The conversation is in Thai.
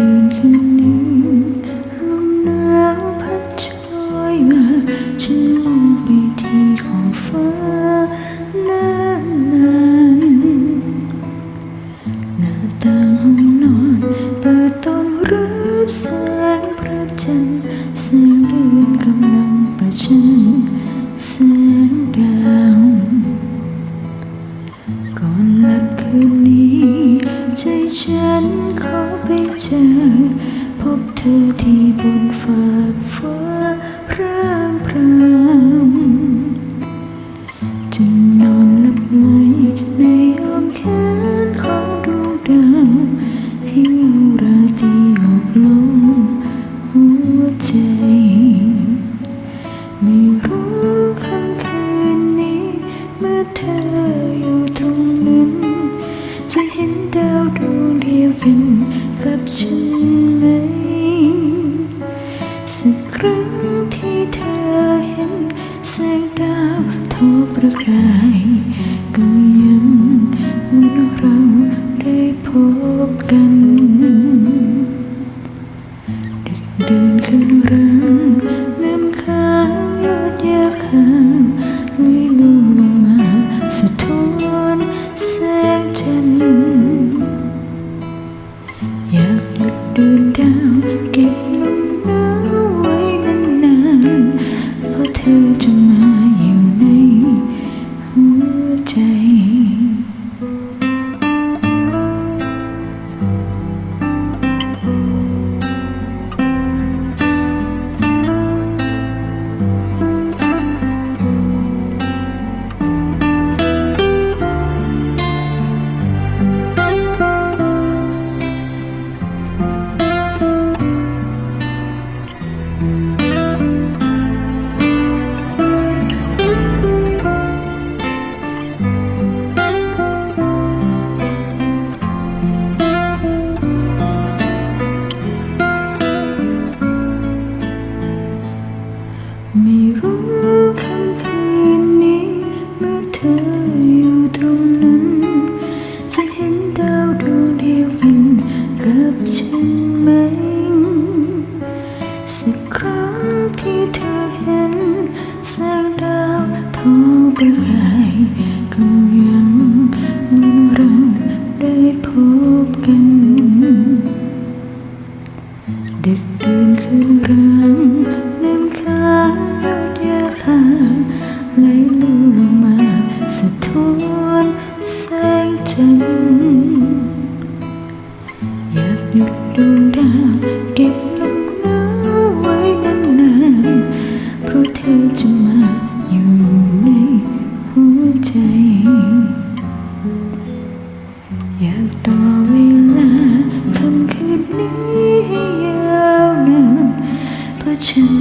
ลมหนาวพัดช่วยมาฉันมองไปที่ขอบฟ้า ฉันขอไปเจอ พบเธอที่บนฝากฟ้าพรางพรางจะนอนหลับไหลในอ้อมแขนของดวงดาวให้ราตรีหลบลมหัวใจ ไม่รู้ เดียวกันกับฉันไหม สักครั้งที่เธอเห็นแสงดาวทอประกายก็ ฉันไหม สักครั้งที่เธอเห็นแสงดาวทอประกายก็ยังเหมือนเราได้พบกัน ดึกเดินคืนรัง หยุดดวงดาวเก็บลมหนาวไว้นานๆเพราะเธอจะมาอยู่ในหัวใจ อยากต่อเวลาคำคืนนี้ให้ยาวนานเพราะฉัน